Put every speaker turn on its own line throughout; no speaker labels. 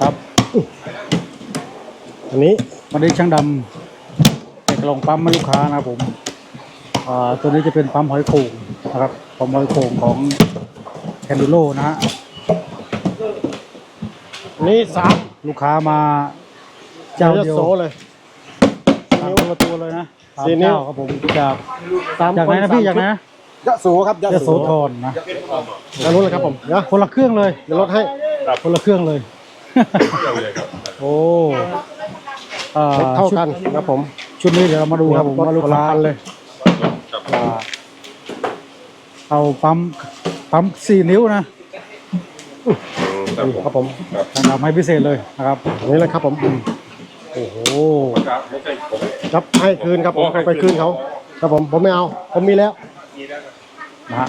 ครับ
อันนี้
วันนี้ช่างดำแต่กล่องปั๊มให้ลูกค้านะครับผมอ่าตัวนี้จะเป็นปั๊มหอยโข่งนะครับปั๊มหอยโข่งของแคนดูโลนะฮะ
อันนี้สาม
ลูกค้ามาเจ้าเดียว
โสเลย
ตามตัวตัวเลยนะตาม
สี่นิ้ว
เจ้าครับผมจาก
สาม
จากไหนนะพี่จากไหนนะ
ยะโสครับยะ
ยโสธรนะ
แล้วรู้เลยครับผมเดี๋ยว
คนละเครื่องเลย
เดี๋ยวลดให้
คนละเครื่องเลยโอ้อ่า
เท่า
ชุด
กันครับผม
ชุดนี้เดี๋ยวเรามาดูครับผม
ลด
ว่าลูก
คนละ
ค้า
พันเลย
อ่าเอาปั๊มปั๊มสี่นิ้วนะ
ครับผม
ทำให้พิเศษเลยนะครับ
อันนี้เลยครับผม
โอ้โห
ครับให้คืนครับผมเอาไปคืนเขาครับผมผมไม่เอา ผมมีแล้ว
นะฮะ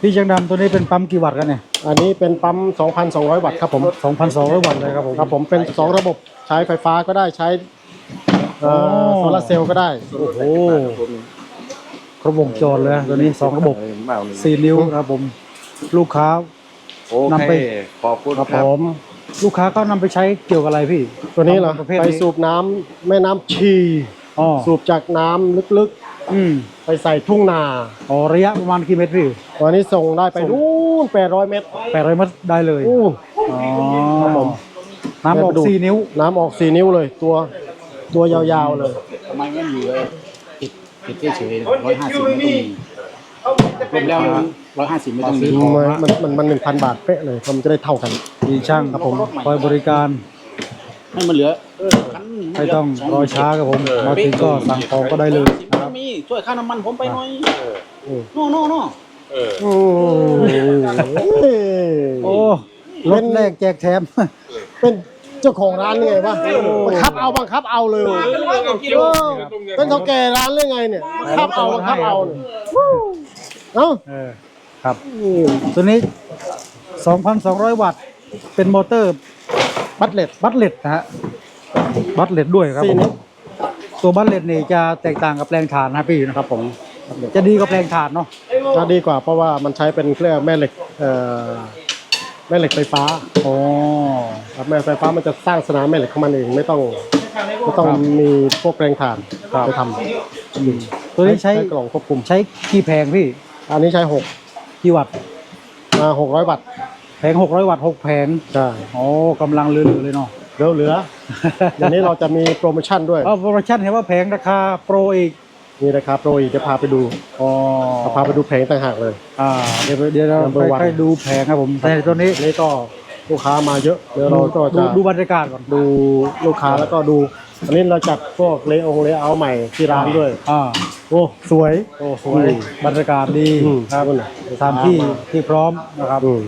พี่เชียงดำตัวนี้เป็นปั๊มกี่วัตต์กันเนี่ย
อันนี้เป็นปั๊ม 2,200 วัตต์ครับผม
2,200 วัตต์เลยครับผม
ครับผมเป็น 2 ระบบใช้ไฟฟ้าก็ได้ใช้เอ่อ
โอ้
โซลาร์เซลล์ก็ได้
โอ้โหครบวงจรเลยนะตัวนี้สองระบบสี่นิ้วนะครับผม ลูกค้า
โอนำ
ไป
เคขอบคุณ
ครับ
ครั
ผ
บ
ม
ลูกค้าเขานำไปใช้เกี่ยวกับอะไรพี่
ตัวนี้เหรอ
ประเภท
ไป
นี้
สูบน้ำแม่น้ำชี
อ๋อ
สูบจากน้ำลึก
อืม
ๆ ไปใส่ทุ่งนา
อ๋อระยะประมาณกี่เมตรพี่
ตอนนี้ส่งได้ไปนู่ น800เมตร
แปดร้อยเมตรได้เลย
อู้
อ๋อ
ครับผม
น้ำออก
ไปดู
สี่นิ้ว
น้ำออก4นิ้วเลย ตัวตัวยาวๆเลย
ทำไมงั้นอยู่เลยติดติดเฉยร้อยห้าสิบไม่ต้องมีรวมแล้วร้อยห้าสิบไม่ต้องมี
มันมันมันมันหนึ่งพันบาทเป๊ะเลยมันจะได้เท่ากัน
มีช่างครับผมคอยบริการ
ให้มันเหลือ
ไม่ต้องรอช้าครับผมมาถึงก็สั่งของก็ได้เลย
ไม่ต้องมีช่วยค่าน้ำมันผมไปหน่อย
อืม
โน่โน่ โน่
อืม
โอ้รถแรกแจกแถม
เป็นเจ้าของร้านยังไงวะบังคับเอาบังคับเอาเลยเออเป็นเท่าแก่ร้านเรื่องไงเนี่ยบังคับเอาบังคับเอาเนี่ยเอ้า
เออครับ
อืม
ตัวนี้ 2,200 วัตต์ เป็นมอเตอร์
บัตเลต
บัตเลตนะฮะ บัตเลตด้วยครับ
สี่
ผม
นิ้ว
ตัวบัตเลตนี่จะแตกต่างกับแปลงถ่านนะพี่นะครับผม จะดีกว่าแปลงถ่านเนาะ
น่าดีกว่าเพราะว่ามันใช้เป็นเครื่องแม่เหล็กเอ่อแม่เหล็กไฟฟ้า
โอ้
ครับแม่ไฟฟ้ามันจะสร้างสนามแม่เหล็กของมันเองไม่ต้องไม่ต้องมีพวกแปลงถ่านไปทำ
ตัวนี้ใช้
กล่องควบคุม
ใช้กี่แผงพี่
อันนี้ใช้หก
กี่วัตต์
มาหกร้อยวัตต์
แผง600วัตต์6แผง
ใช่
โอ้กำลังเหลือๆเลยเนาะ
เหลือเหลือเดี๋ยวนี้เราจะมีโปรโมชั่นด้วย
เออโปรโมชั่นเห็นว่าแผงราคาโปรอีก
มีราคาโปรอีกจะพาไปดู
อ๋อ
จะพาไปดูแผงต่างหากเลย
อ่าเดี๋ยวเดี๋ยวเรา
Number one
ค่อยๆดูแผงครับผมแต่ตัวนี้
อันนี้ก็ลูกค้ามาเยอะเดี๋ยวเราก็
ดู
จะ
ดูบรรยากาศก่อน
ดูลูกค้าแล้วก็ดูอันนี้เราจัดพวกเลโอเลเอาใหม่ที่ร้านด้วย
อ่า
โอ้สวย
โอ้สวย บรรยากาศดี
อืม
ครับ
นั่นน่ะ
สถานที่ที่พร้อมนะครับ
อืม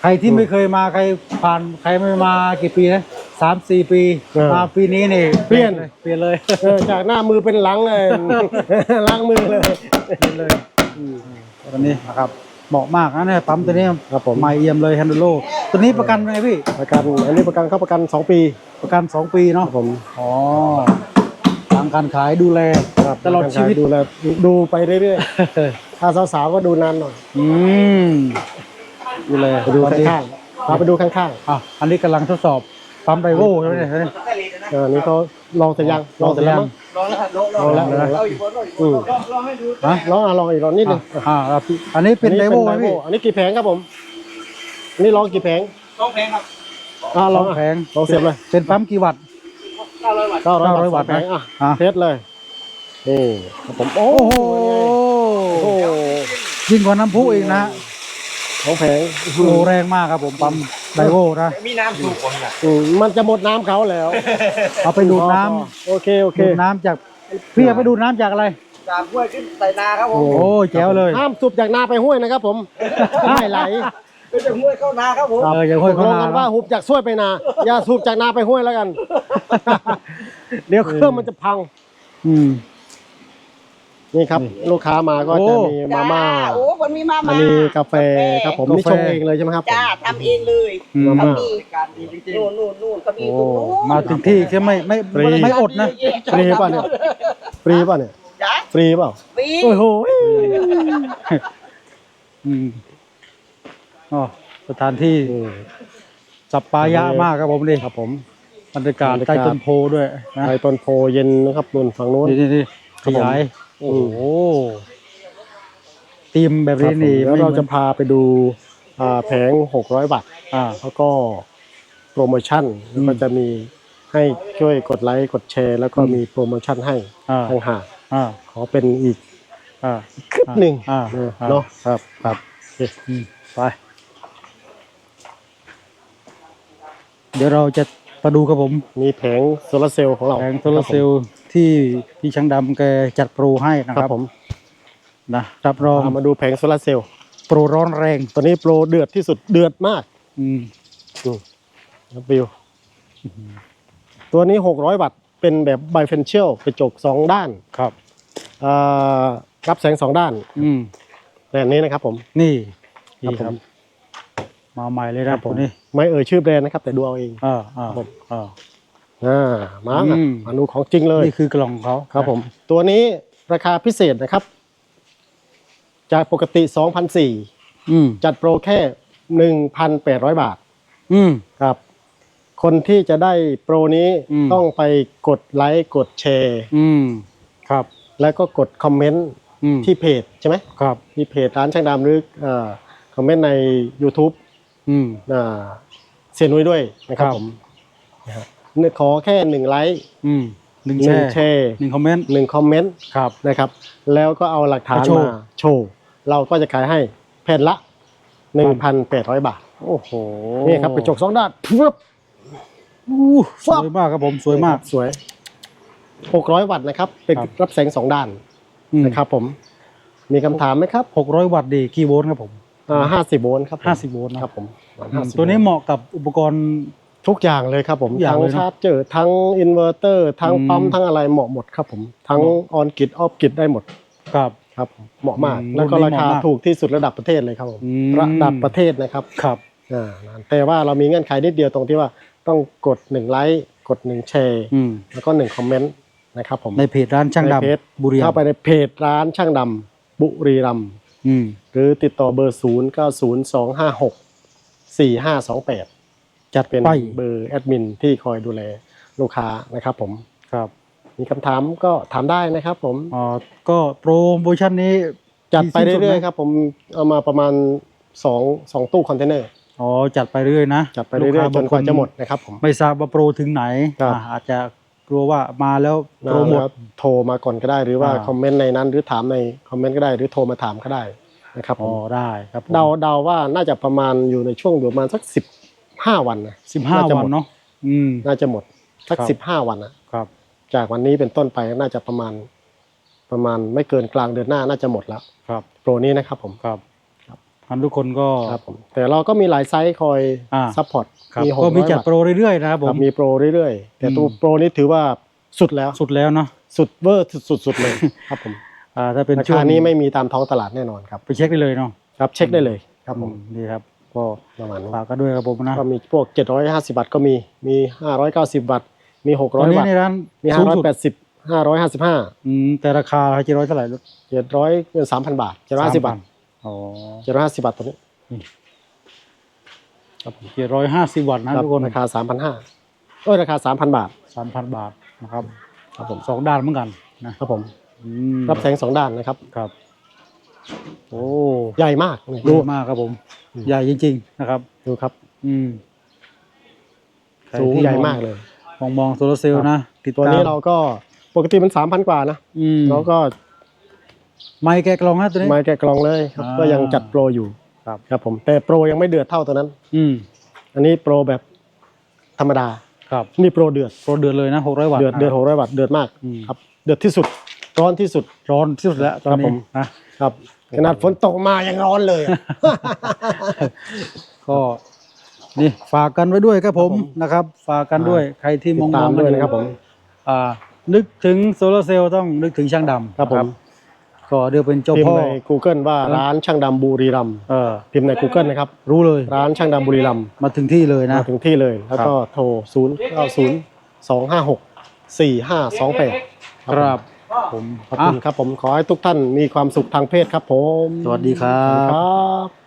ใครที่ไม่เคยมาใครผ่านใครไม่มากี่ปีนะ สามสี่ปี
เออ
มาปีนี้นี่
เปลี่ยน
ลเปลี่ยนเลย
เออจากหน้ามือเป็นหลังเลยล้างมือเลย
เปลี่ยนเลยตัวนี้นะครับเหมาะมากนะเนี่ยปั๊มตัวนี้
ครับผม
ใหม่เอี่ยมเลยแฮนด์โลตัวนี้ประกันไงพี่
ประกันอันนี้ประกันเข้าประกัน 2 ปี
ประกันสองปี
ค
เนาะ
รับผม
อ๋อทางการขายดูแลตลอดชีวิต
ดูแลดูไปเรื่อยๆถ้าสาวๆก็ดูนานหน่อย
อืมดูแล
ไปดู
ตอนนี้
ข้างๆพาไปดูข้าง
อะอันนี้กำลังทดสอบ ปั๊มไดโวใช่ไหมเนี่ย
ๆเออนี่เขาลองเสร็จยังลองเสร็จแล้วมั้ง ลองแล้วลองแล้วอืม
ฮะ
ลองอะลองอีกลองนิดนึง
อ่าอ่าพี่อันนี้เป็นไดโวไหมพี่
อันนี้กี่แผงครับผมอันนี้ลองกี่แผง
ต้องแพงครับ
อ่าล
ส
อ
องง
อะ
แผง
ลองเสียบเลย
เป็นปั๊มกี่วัตต์
เก้าร้อยวัตต์
เก้าร้อย
900
วัตต์
วัตต์
แผงอะ
อะ
เทสเลยนี่ครับผมโอ้
โอ้โห
โอ้โห
ยิ่งกว่าน้ำพุอีกนะ
สองแผง
โอ้โหแรงมากครับผมปั๊ม ไดโวนะ
มีน้ำสูบคนอะ
อืมมันจะหมดน้ำเขาแล้ว
เอาไปดูดน้
โอเคโอำเค
ดูดน้ำจากพี่เอาไปดูดน้ำจากอะไร
จากห้วยขึ้นใส่นาครับผม
โอ้แจ๋วเลย
ห้ามสูบจากนาไปห้วยนะครับผมไม่ไหล
ไปจากห้วยเข้านาครับผม
เอออย่าห้วย
ต
เข้าก
ลง
นา
กัน
เนอะ
ว่าหุบจากซ้วยไปนา อย่าสูบจากนาไปห้วยแล้วกัน เดี๋ยวเครื่องมันจะพัง
อืม
นี่ครับ ลูกค้ามาก็
โอ้
จะมีมาม่า
โอ้คนมีมา
อั
ม่าน
นี้กาแฟครับผม
กาแฟ
นี่ชงเองเลยใช่ไหมครับผม
จ้าทำเองเลย
อืม
เขามี
การดีจริง
นู่นนู่นนู่นเขามี
โอ้
ตรงนู้น
มาถึงที่ใช่ไหมไม่
ฟรี
ไม่ไม่อดนะ
ฟรีป่ะเนี่ยฟรีป่ะเนี่ย
จ้า
ฟรีเปล่า
ฟรี
โอ้โห
อืมอ๋อสถานที่
อืม
สัปปายะมากครับผมนี่
ครับผม
บรรยากาศ
บรรยากาศ
ใต้ต้นโพด้วยนะ
ไปต้นโพเย็นนะครับนุ่นฝั่งนู้น
นี่นี่นี่
ค
ข
รับผม
ยาย
อื
โอ้
ม
โหทีมแบบ
ครับ
นี้
ผม
นี่
แล้ว
ไม่
เรา
หมือน
จะพาไปดูอ่าแผง600บาท
อ่า
แล้วก็โปรโมชั่น
อืม
ก็จะมีให้ช่วยกดไลค์กดแชร์ แล้วก็
อืม
มีโปรโมชั่นให้
อ่า
ต่างหาก
อ่า
ขอเป็นอีก
อ่า
คลิปหนึ่ง
อ่า
เออ
อ่า
เนาะครับครับโอเค
อืมไปเดี๋ยวเราจะมาดูครับผม
มีแผงโซลาร์เซลล์ของเรา
แผงโซลาร์เซลล์ ที่พี่ช่างดำแกจัดโปรให้นะ
ค
ค
รั
รั
บบผม
นะรับรอง
พามาดูแผงโซลาร์เซลล์
โปรร้อนแรง
ตัวนี้โปรเดือดที่สุดเดือดมาก
อืม
ครับวิวตัวนี้ 600 วัตต์เป็นแบบไบเฟนเชียลกระจก 2 ด้าน
ครับ
อ่ารับแสง 2 ด้าน
อืม
แบบนี้นะครับผม
นี่
ครับ
นี่ค
ผ
รับ
ม
มาใหม่เลยนะตัวนี้
ไม่เอ่ยชื่อแบรนด์นะครับ แต่ดูเอาเอง
อ่าอ่า
ครับผม
อ่า
อ่ามา
อืม
มาดูของจริงเลย
นี่คือกล่องเขา
ครับผมตัวนี้ราคาพิเศษนะครับ จากปกติ2,400
อืม
จัดโปรแค่ 1,800 บาท
อืม
ครับ คนที่จะได้โปรนี้
อืม
ต้องไปกดไลค์กดแชร์
อืมครับ
แล้วก็กดคอมเมนต์
อืม
ที่เพจใช่ไหม
ครับ
ที่เพจร้านช่างดำหรือเอ่อคอมเมนต์ใน YouTube
อืม
อ่าเซียนนุ้ยด้วยนะครับ
ครับ
ผมนะครับ ขอแค่หนึ่งไลค์
อืมหนึ่ง
ห
แช
นึ่ง
ร์
แชร์
หนึ่งคอมเมนต์
หนึ่งคอมเมนต์
ครับ
นะครับ แล้วก็เอาหลักฐาน
มาโชว์
มาโชว์เราก็จะขายให้แผ่นละ 1,800 บาท
โอ้โห
นี่ครับกระจกสองด้านปึ๊บ
อู้สวยมากครับผมสวยมาก
สวย 600 วัตต์นะครับ เป็น
ครับ
รับแสงสองด้าน
อืม
นะครับผม มีคำถามไหมครับ
หกร้อยวัตต์ดีกี่โวลต์ครับผม
อ่า50 โวลต์ครับผม
ห้าสิบโวลต์นะ ครับ
ผม
อืม
50
ตัวนี้
โล
เหมาะกับอุปกรณ์
ทุกอย่างเลยครับผม
ทุกอย่าง
ทั้ง
เลยเนอะ
ชาร์จเจอร์ทั้งอินเวอร์เตอร์ทั้ง
อืม
ปั๊มทั้งอะไรเหมาะหมดครับผมทั้ง
เหมาะ
ออนกิดออฟกิดได้หมด
ครับ
ครับผมเหมาะมาก
อืม
แล้วก็
รุ่นนี้
ราคา
เหมาะมาก
ถูกที่สุดระดับประเทศเลยครับผม
อืม
ระดับประเทศนะครับ
ครับ
อ่าแต่ว่าเรามีเงื่อนไขนิดเดียวตรงที่ว่าต้องกดหนึ่งไลค์กดหนึ่งแชร์
อืม
แล้วก็หนึ่งคอมเมนต์นะครับผม
ในเพจร้านช่าง
ในเพจ
ดำบุรีรั
เข้ามไป
ย์
ในเพจร้านช่างดำบุรีรัมย์
อืม
หรือติดต่อเบอร์ 0 9 0 2 5 6 4 5 2 8
จัด
เป็น
ไป
เบอร์แอดมินที่คอยดูแลลูกค้านะครับผม
ครับ
มีคำถามก็ถามได้นะครับผม
อ๋อก็โปรโมชั่นนี้
จัดไป
มีสิ้นสุด
เรื่อย
ไหม
ๆครับ ผมเอามาประมาณ2 2ตู้คอนเทนเนอร์
อ๋อจัดไปเรื่อยนะ
จัดไปเรื่อยๆจนกว่าจะหมดนะครับผม
ไม่ทราบว่าโปรถึงไหน
ครับ
อ่าอาจจะกลัวว่ามาแล้วโปรหมด
แล้วโทรมาก่อนก็ได้หรือว่า
อ่า
คอมเมนต์ในนั้นหรือถามในคอมเมนต์ก็ได้หรือโทรมาถามก็ได้นะครับผ
อ๋อ
ม
ได้ครับผม
เดาเดาว่าน่าจะประมาณอยู่ในช่วงอยู่ประมาณสักสิบ ห้าวันนะ
สิบห้า
น่าจะ
วัน
หมด
เนาะอืม
น่าจะหมดสัก
ครับ
สิบห้าวันนะครับ จากวันนี้เป็นต้นไปน่าจะประมาณ ประมาณไม่เกินกลางเดือนหน้าน่าจะหมดแล้ว
ครับ
โปรนี้นะครับผม
ครับท่านทุกคนก็
ครับผมแต่เราก็มีหลายไซส์คอย
อ่า
ซัพพอร์ต
ครับ
มีหก
ก็
ร้
มี
อย
จัด
วัต
โปรเรื่อยๆนะครับ
ต์
ผ
ครั
ม
บมีโปรเรื่อยๆ แต่ตัว
อืม
โปรนี้ถือว่าสุดแล้ว
สุดแล้วเนาะ
สุดเวอร์สุดๆเลยครับผม
อ่าถ้าเป็น
รา
ช่ว
คางนี้ไม่มีตามท้องตลาดแน่นอนครับ
ไปเช็คได้เลยเนาะ
ครับเช็คได้เลยครับผม
อืนี่ครับ ก็
ประมาณนี้
ฝากกันด้วยครับผมนะ
ก็มีพวก 750บาทก็มีมี 590บาทมี
ตอน
600
นี้
บาท
ในร้าน
มี
สูงสุด
580 555
อืมแต่ราคาเจ็ดร้อยเท่าไหร่ลูก
700เงิน3,000บาท750บาท
อ๋อ
750บาทตัวนี้
เจ็ดร้อยห้าสิบวัตต์นะครับทุกคน
ราคา3,500เอ้ยราคา3,000บาท
สามพันบาทนะครับ
ครับผม
สองด้านเหมือนกันนะครับ
ผม
อืม
รับแสงสองด้านนะครับ
ครับ โอ้
ใหญ่มากนี่
ดู
ดู
มากครับผม
อืม
ใหญ่จริง ๆ นะครับ
ดูครับ
อืมใคร
สูง
ที่
ใหญ่มากเลย
มองมองโซลาร์เซลล์นะติด
ตัว
ตาม
นี้เราก็ปกติมัน3,000กว่านะ
อืม
เราก็
ไม่แกะกล่องนะตัวนี้
ไม้แกะกล่องเลยครับ
อ่า
ก็ยังจัดโปรอยู่
ครับ
ครับผมแต่โปรยังไม่เดือดเท่าตัวนั้น
อืม
อันนี้โปรแบบธรรมดา
ครับ
นี่โปรเดือด
โปรเดือนเลยนะหกร้อยวัตต์
เดือด
นะ
เดือดหกร้อยวัตต์เดือดมาก
อืม
ครับ เดือดที่สุดร้อนที่สุด
ร้อนที่สุดแล้วตอน
ครับผ
นี้
ม
นะ ครับ
ขนาดฝนตกมายังร้อนเลยอะ
ก็นี่ฝากกันไว้ด้วยครับผม
ครับผม
นะครับ ฝากกันด้วย ใครที่มอง
ติดตาม
ๆ
ด้วย
กั
นะครับผม
อ่า นึกถึงโซลาร์เซลล์ต้องนึกถึงช่างดำ
ครับผม
ก็เดี๋ยวเป็นเจ้า
พิม
พ่อ
พ์ใน Google ว่าร้านช่างดำบุรีรัมย์
เออ
พิมพ์ใน Google นะครับ
รู้เลย
ร้านช่างดำบุรีรัมย์
มาถึงที่เลยนะ
มาถึงที่เลย แล้วก็โทร 0 9 0 2 5 6 4 5 2 8
ครับ ผม
ขอบ
อะ
คุณครับผมขอให้ทุกท่านมีความสุขทางเพศครับผม
สวัสดีครับ
ครับ